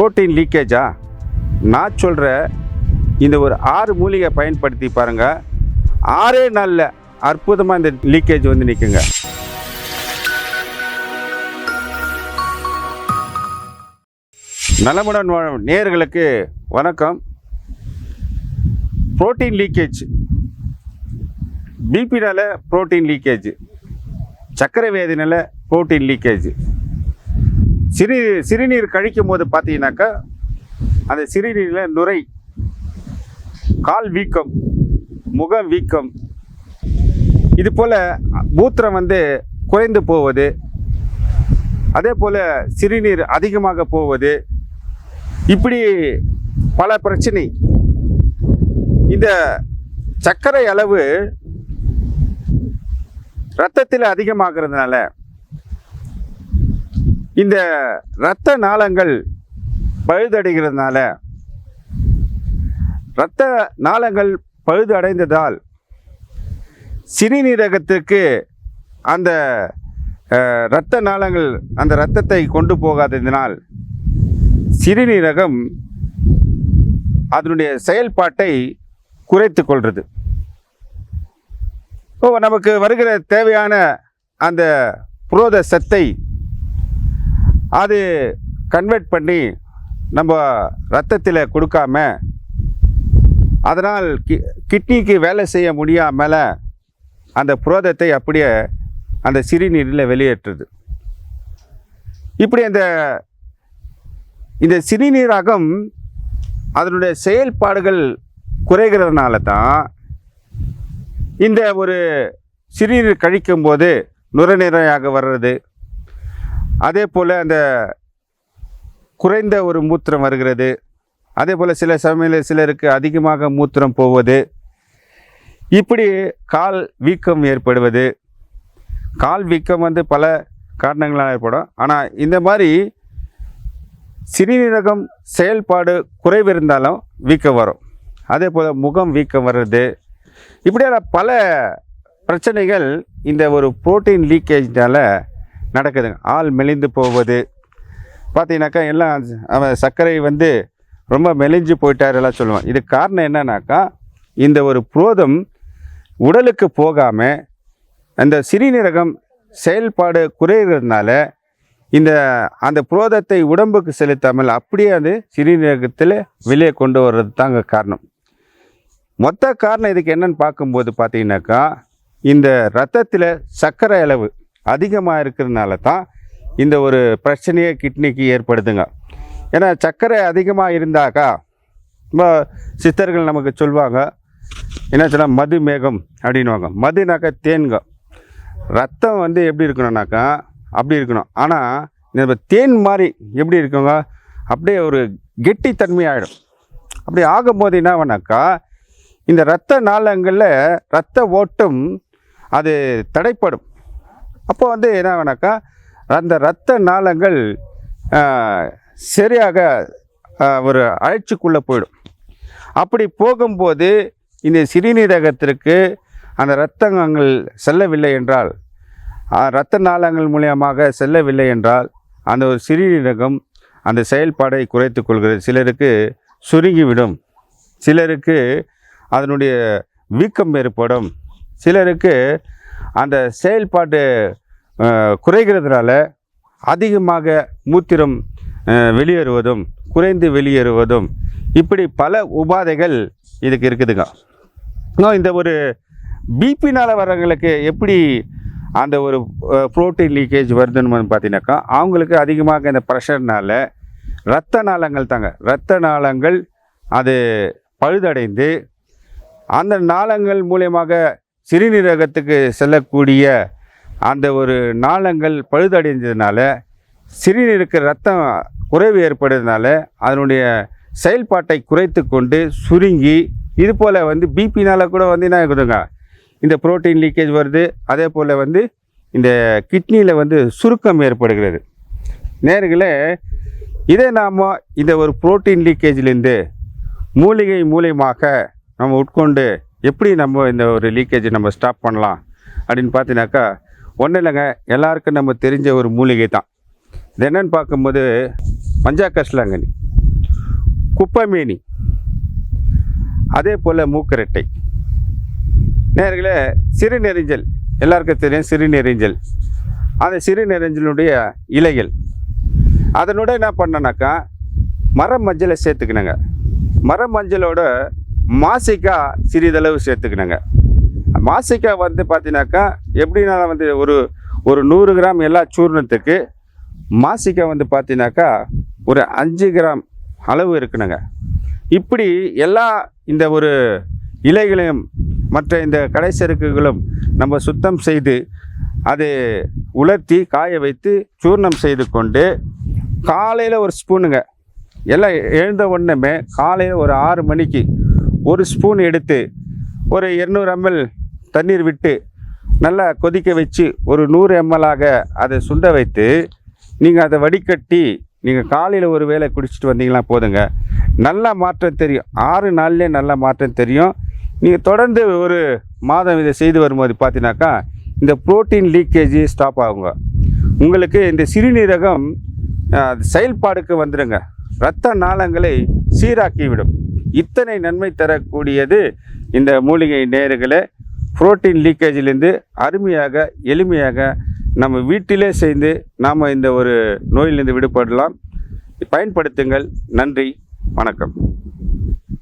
Protein லீக்கேஜா? நான் சொல்கிற இந்த ஒரு ஆறு மூலிகை பயன்படுத்தி பாருங்கள் ஆறே நாளில் அற்புதமாக இந்த லீக்கேஜ் வந்து நிற்குங்க நலமுடன் வாழும் வணக்கம். Protein leakage. பிபினால் protein leakage. சர்க்கரை வேதினால புரோட்டீன் லீக்கேஜ். சிறு சிறுநீர் கழிக்கும் போது பார்த்தீங்கன்னாக்கா அந்த சிறுநீரில் நுரை கால் வீக்கம் முகம் வீக்கம் இது போல் மூத்திரம் வந்து குறைந்து போவது அதே போல் சிறுநீர் அதிகமாக போவது இப்படி பல பிரச்சனை. இந்த சர்க்கரை அளவு ரத்தத்தில் அதிகமாகிறதுனால இந்த இரத்த நாளங்கள் பழுதடைகிறதுனால இரத்த நாளங்கள் பழுது அடைந்ததால் சிறுநீரகத்திற்கு அந்த இரத்த நாளங்கள் அந்த இரத்தத்தை கொண்டு போகாததினால் சிறுநீரகம் அதனுடைய செயல்பாட்டை குறைத்து கொள்வது நமக்கு வருகிற தேவையான அந்த புரோத சத்தை அது கன்வெர்ட் பண்ணி நம்ம ரத்தத்தில் கொடுக்காம அதனால் கி கிட்னிக்கு வேலை செய்ய முடியாமல் அந்த புரோதத்தை அப்படியே அந்த சிறுநீரில் வெளியேற்றுது. இப்படி அந்த இந்த சிறுநீரகம் அதனுடைய செயல்பாடுகள் குறைகிறதுனால தான் இந்த ஒரு சிறுநீர் கழிக்கும்போது நுரநீரையாக வர்றது அதே போல் அந்த குறைந்த ஒரு மூத்திரம் வருகிறது. அதே போல் சில சமையல் சிலருக்கு அதிகமாக மூத்திரம் போவது. இப்படி கால் வீக்கம் ஏற்படுவது. கால் வீக்கம் வந்து பல காரணங்களால் ஏற்படும். ஆனால் இந்த மாதிரி சிறுநீரகம் செயல்பாடு குறைவு இருந்தாலும் வீக்கம் வரும். அதே போல் முகம் வீக்கம் வர்றது. இப்படியான பல பிரச்சனைகள் இந்த ஒரு புரோட்டீன் லீக்கேஜ்னால நடக்குதுங்க ஆள் மெலிந்து போவது. பார்த்தீங்கன்னாக்கா எல்லாம் அவன் சர்க்கரை வந்து ரொம்ப மெலிஞ்சு போயிட்டார் எல்லாம் சொல்லுவான் இது காரணம் என்னன்னாக்கா இந்த ஒரு புரோதம் உடலுக்கு போகாமல் அந்த சிறுநீரகம் செயல்பாடு குறைகிறதுனால இந்த அந்த புரோதத்தை உடம்புக்கு செலுத்தாமல் அப்படியே அது சிறுநீரகத்தில் வெளியே கொண்டு வர்றது தாங்க காரணம். மொத்த காரணம் இதுக்கு என்னன்னு பார்க்கும்போது பார்த்தீங்கன்னாக்கா இந்த ரத்தத்தில் சர்க்கரை அளவு அதிகமாக இருக்கிறதுனால தான் இந்த ஒரு பிரச்சனையே கிட்னிக்கு ஏற்படுதுங்க. ஏன்னா சர்க்கரை அதிகமாக இருந்தாக்கா ரொம்ப சித்தர்கள் நமக்கு சொல்லுவாங்க என்ன சொன்னால் மது மேகம் அப்படின்வாங்க மதுனாக்கா தேன்க ரத்தம் வந்து எப்படி இருக்கணும்னாக்கா அப்படி இருக்கணும். ஆனால் இந்த தேன் மாதிரி எப்படி இருக்குங்க அப்படியே ஒரு கெட்டித்தன்மை ஆகிடும் அப்படி ஆகும்போது என்ன ஆகுனாக்கா இந்த இரத்த நாளங்களில் இரத்த ஓட்டம் அது தடைப்படும். அப்போ வந்து என்ன வேணாக்கா அந்த இரத்த நாளங்கள் சரியாக ஒரு அழைச்சிக்குள்ளே போயிடும். அப்படி போகும்போது இந்த சிறுநீரகத்திற்கு அந்த இரத்தங்கள் செல்லவில்லை என்றால் இரத்த நாளங்கள் மூலியமாக செல்லவில்லை என்றால் அந்த ஒரு சிறுநீரகம் அந்த செயல்பாடை குறைத்து கொள்கிறது. சிலருக்கு சுருங்கிவிடும். சிலருக்கு அதனுடைய வீக்கம் ஏற்படும். சிலருக்கு அந்த செயல்பாடு குறைகிறதுனால அதிகமாக மூத்திரம் வெளியேறுவதும் குறைந்து வெளியேறுவதும் இப்படி பல உபாதைகள் இதுக்கு இருக்குதுங்க. இன்னும் இந்த ஒரு பிபினால் வர்றவங்களுக்கு எப்படி அந்த ஒரு புரோட்டீன் லீக்கேஜ் வருதுன்னு பார்த்தீங்கன்னாக்கா அவங்களுக்கு அதிகமாக இந்த ப்ரெஷர்னால் இரத்த நாளங்கள் தாங்க. இரத்த நாளங்கள் அது பழுதடைந்து அந்த நாளங்கள் மூலயமாக சிறுநீரகத்துக்கு செல்லக்கூடிய அந்த ஒரு நாளங்கள் பழுதடைந்ததுனால சிறுநீருக்கு ரத்தம் குறைவு ஏற்படுறதுனால அதனுடைய செயல்பாட்டை குறைத்து கொண்டு சுருங்கி இது போல் வந்து பிபினால் கூட வந்து என்ன இருக்குதுங்க இந்த புரோட்டீன் லீக்கேஜ் வருது. அதே போல் வந்து இந்த கிட்னியில் வந்து சுருக்கம் ஏற்படுகிறது. நேர்களே இதே நாம் இந்த ஒரு புரோட்டீன் லீக்கேஜ்லேருந்து மூலிகை மூலியமாக நம்ம உட்கொண்டு எப்படி நம்ம இந்த ஒரு லீக்கேஜை நம்ம ஸ்டாப் பண்ணலாம் அப்படின்னு பார்த்தீங்கன்னாக்கா ஒன்றும் இல்லைங்க எல்லாருக்கும் நம்ம தெரிஞ்ச ஒரு மூலிகை தான். இது என்னென்னு பார்க்கும்போது மஞ்சா கஷ்லாங்கனி குப்பைமேனி அதே போல் மூக்கரட்டை. நேர்களே சிறுநெறிஞ்சல் எல்லாருக்கும் தெரியும் சிறுநெறிஞ்சல் அந்த சிறுநெறிஞ்சலுடைய இலைகள். அதனோட என்ன பண்ணனாக்கா மரம் மஞ்சளை சேர்த்துக்கினங்க. மரம் மஞ்சளோட மாசிக்காய் சிறிதளவு சேர்த்துக்கணுங்க மாசிக்காய் வந்து பார்த்தீங்கன்னாக்கா எப்படின்னா வந்து ஒரு ஒரு நூறு கிராம் எல்லா சூர்ணத்துக்கு மாசிக்காய் வந்து பார்த்தீங்கன்னாக்கா ஒரு அஞ்சு கிராம் அளவு இருக்குனுங்க. இப்படி எல்லா இந்த ஒரு இலைகளையும் மற்ற இந்த கடைசருக்குகளும் நம்ம சுத்தம் செய்து அதை உலர்த்தி காய வைத்து சூர்ணம் செய்து கொண்டு காலையில் ஒரு ஸ்பூனுங்க. எல்லாம் எழுந்த உடனே காலையில் ஒரு ஆறு மணிக்கு ஒரு ஸ்பூன் எடுத்து ஒரு இரநூறு எம்எல் தண்ணீர் விட்டு நல்லா கொதிக்க வச்சு ஒரு நூறு எம்எல்லாக அதை சுண்ட வைத்து நீங்கள் அதை வடிகட்டி நீங்கள் காலையில் ஒரு வேளை குடிச்சிட்டு வந்தீங்கன்னா போதுங்க. நல்ல மாற்றம் தெரியும். ஆறு நாள்லேயே நல்ல மாற்றம் தெரியும். நீங்கள் தொடர்ந்து ஒரு மாதம் இதை செய்து வரும்போது பார்த்தீங்கன்னாக்கா இந்த புரோட்டீன் லீக்கேஜ் ஸ்டாப் ஆகுங்க. உங்களுக்கு இந்த சிறுநீரகம் செயல்பாடுக்கு வந்துடுங்க இரத்த நாளங்களை சீராக்கி விடும் இத்தனை நன்மை தரக்கூடியது இந்த மூலிகை நேர்களை. புரோட்டீன் லீக்கேஜிலேருந்து அருமையாக எளிமையாக நம்ம வீட்டிலே செய்து நாம் இந்த ஒரு நோயிலிருந்து விடுபடலாம். பயன்படுத்துங்கள். நன்றி. வணக்கம்.